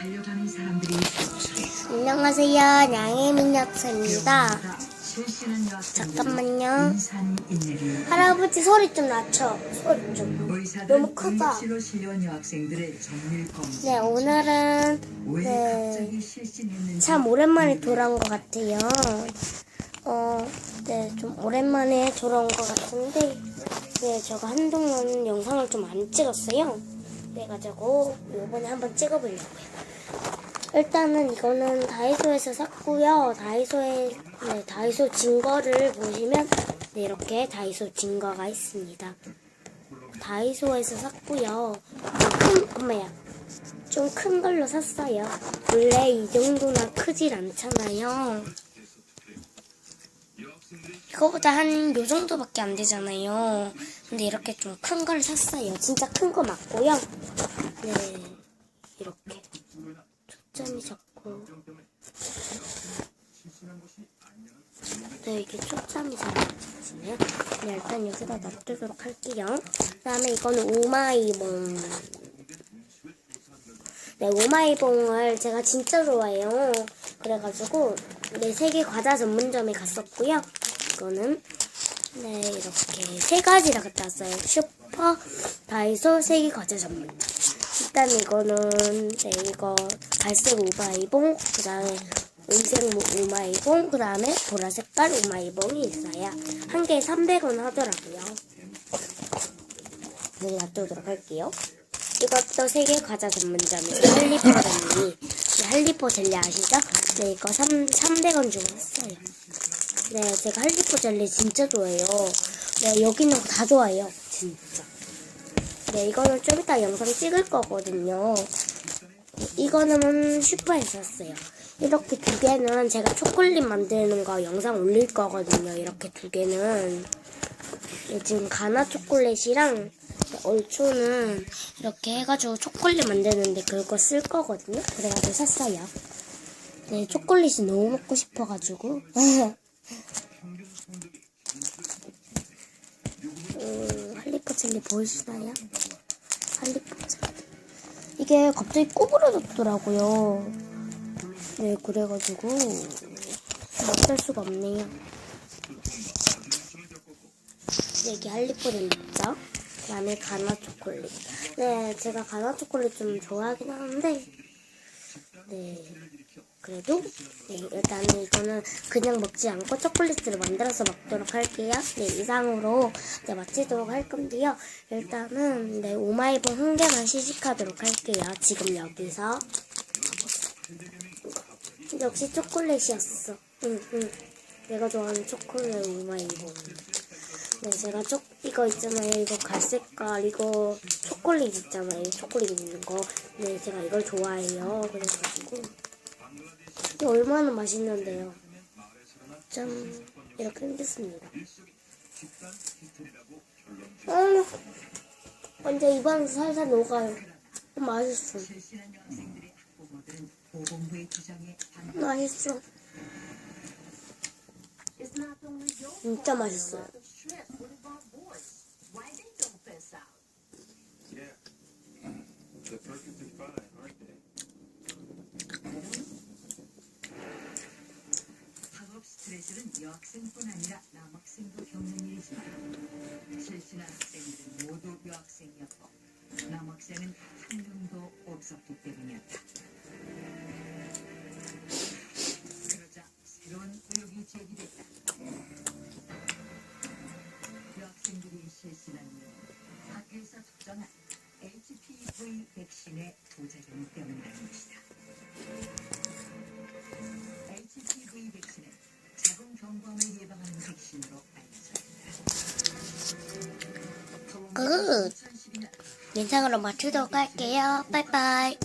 달려가는 사람들이 안녕하세요. 실시는 여학생들이 잠깐만요. 할아버지 소리 좀 낮춰. 소리 좀. 너무 크다. 네, 오늘은 왜 네. 참 오랜만에 돌아온 것 같아요. 어, 네, 좀 오랜만에 돌아온 것 같은데, 네, 제가 한동안 영상을 좀 안 찍었어요. 그래가지고, 이번에 한번 찍어보려고요. 일단은 이거는 다이소에서 샀고요. 다이소에, 네, 다이소 증거를 보시면, 네, 이렇게 다이소 증거가 있습니다. 다이소에서 샀고요. 큰, 엄마야. 좀 큰 걸로 샀어요. 원래 이 정도나 크질 않잖아요. 이거보다 한 요 정도밖에 안 되잖아요. 근데 이렇게 좀 큰 걸 샀어요. 진짜 큰 거 맞고요. 네. 이렇게. 초점이 작고. 네, 이게 초점이 잘 맞지네요. 네, 일단 여기다 놔두도록 할게요. 그 다음에 이거는 오마이봉. 네, 오마이봉을 제가 진짜 좋아해요. 그래가지고, 네, 세계 과자 전문점에 갔었고요. 이거는, 네, 이렇게 세 가지를 갔다 왔어요. 슈퍼, 다이소, 세계 과자 전문점. 일단 이거는, 네, 이거, 갈색 오마이봉, 그 다음에 은색 모- 오마이봉, 그 다음에 보라 색깔 오마이봉이 있어요. 한 개에 300원 하더라고요. 네, 놔두도록 할게요. 이것도 세계 과자 전문점에서 할리포 젤리. 네, 할리포 젤리 아시죠? 네, 이거 3, 300원 주고 샀어요. 네, 제가 할리포 젤리 진짜 좋아해요. 네, 여기 있는 거 다 좋아해요. 진짜. 네, 이거는 좀 이따 영상 찍을 거거든요. 이거는 슈퍼에서 샀어요. 이렇게 두 개는 제가 초콜릿 만드는 거 영상 올릴 거거든요. 이렇게 두 개는. 네, 지금 가나 초콜릿이랑 얼초는 이렇게 해가지고 초콜릿 만드는데 그거 쓸 거거든요. 그래가지고 샀어요. 네, 초콜릿이 너무 먹고 싶어가지고. 음, 할리포 젤리 보이시나요? 할리포 젤리. 이게 갑자기 구부러졌더라고요. 네, 그래가지고 어쩔 수가 없네요. 네, 이게 할리포 젤리 있죠? 그 다음에 가나 초콜릿. 네, 제가 가나 초콜릿 좀 좋아하긴 하는데, 네. 그래도, 네, 일단은 이거는 그냥 먹지 않고 초콜릿을 만들어서 먹도록 할게요. 네, 이상으로 네, 마치도록 할 건데요. 일단은, 네, 오마이봉 한 개만 시식하도록 할게요. 지금 여기서. 역시 초콜릿이었어. 응, 응. 내가 좋아하는 초콜릿 오마이봉. 네, 제가 초, 이거 있잖아요. 이거 갈색깔, 이거 초콜릿 있잖아요. 초콜릿 있는 거. 네, 제가 이걸 좋아해요. 그래가지고. 얼마나 맛있는데요. 짠. 이렇게 생겼습니다. 어, 완전 입안에서 살살 녹아요. 어, 맛있어. 맛있어. 진짜 맛있어요. The 여학생뿐 아니라 남학생도 겪는 일이지만 실신한 학생들은 모두 여학생이었고 남학생은 한 명도 없었기 때문이었다. 그러자 새로운 의혹이 제기됐다. 여학생들이 실신한 이유는 학교에서 특정한 HPV 백신의 부작용 때문이라는 것이다. 음. 굿. 인상으로 맞추도록 할게요. 빠이빠이.